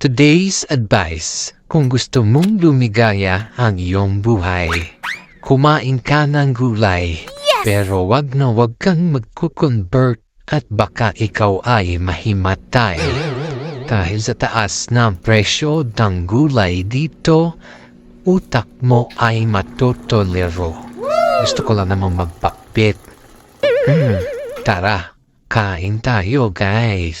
Today's advice, kung gusto mong lumigaya ang iyong buhay, kumain ka ng gulay, pero wag na wag kang magkukonvert at baka ikaw ay mahimatay. Dahil sa taas ng presyo ng gulay dito, utak mo ay matutolero. Gusto ko lang namang magpakpit. Hmm, tara, kain tayo guys.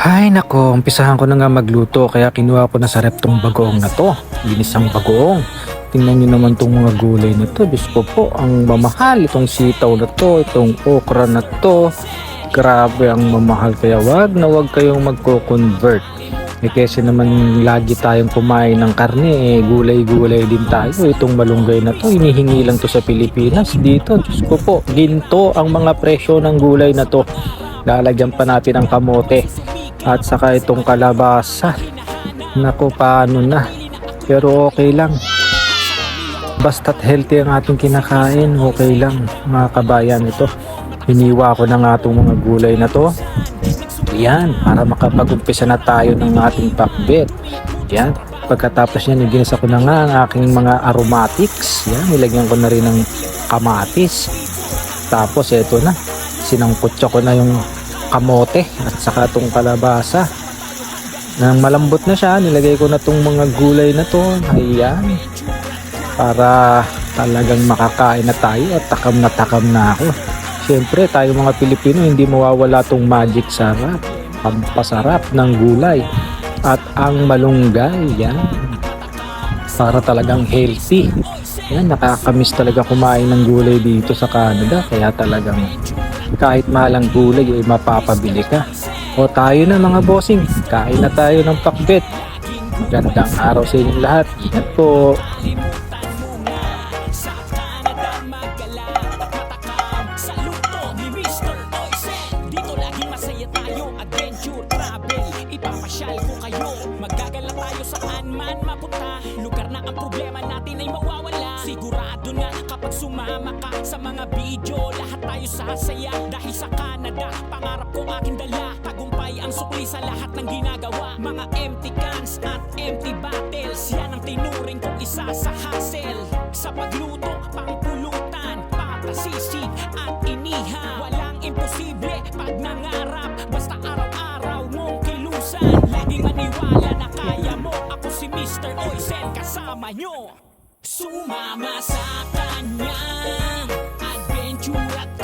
Ay nako, umpisahan ko na nga magluto kaya kinuha ko na sa rep tong bagoong na to. Ginisang bagoong. Tingnan nyo naman tong mga gulay na to. Diyos ko po, ang mamahal itong sitaw na to, itong okra na to. Grabe ang mamahal kaya wag na wag kayong magko-convert. Eh kasi naman lagi tayong kumain ng karne, eh, gulay-gulay din tayo. Itong malunggay na to, inihingi lang to sa Pilipinas. Dito, Diyos ko po, ginto ang mga presyo ng gulay na to. Lalagyan pa natin ang kamote at saka itong kalabasa. Nako, paano na? Pero okay lang. Basta't healthy ang ating kinakain, okay lang mga kabayan ito. Hiniwa ko na nga itong mga gulay na to. Yan, para makapag-umpisa na tayo ng ating pakbet. Yan, pagkatapos yan, iginisa ko na nga ang aking mga aromatics. Yan, nilagyan ko na rin ng kamatis. Tapos eto na, sinangkutsa ko na yung kamote at saka itong kalabasa. Nang malambot na siya, nilagay ko na itong mga gulay na to. Ayan. Para talagang makakain na tayo at takam na takam na ako. Siyempre, tayo mga Pilipino, hindi mawawala tong magic sarap. Pampasarap ng gulay. At ang malunggay, yan. Para talagang healthy. Yan, nakakamiss talaga kumain ng gulay dito sa Canada. Kaya talagang kahit mahal ang gulay, ay mapapabili ka. O tayo na mga bossing, kain na tayo ng pakbet. Gandang araw sa inyong lahat. Ingat po. Ipapasyal ko kayo Magagala tayo saan man mapunta Lugar na ang problema natin ay mawawala Sigurado na kapag sumama ka Sa mga video Lahat tayo sasaya. Dahil sa Canada Pangarap ko aking dala. Tagumpay ang sukli sa lahat ng ginagawa. Mga empty cans at empty bottles Yan ang tinuring kong isa sa hassle. Sa pagluto, pangpulutan Patasisig at inihaw Walang imposible pag nangarap Basta araw-araw mong kilusan. Laging maniwala na kaya mo. Ako si Mr. Oisen kasama nyo Sumama sa kanyang Adventure at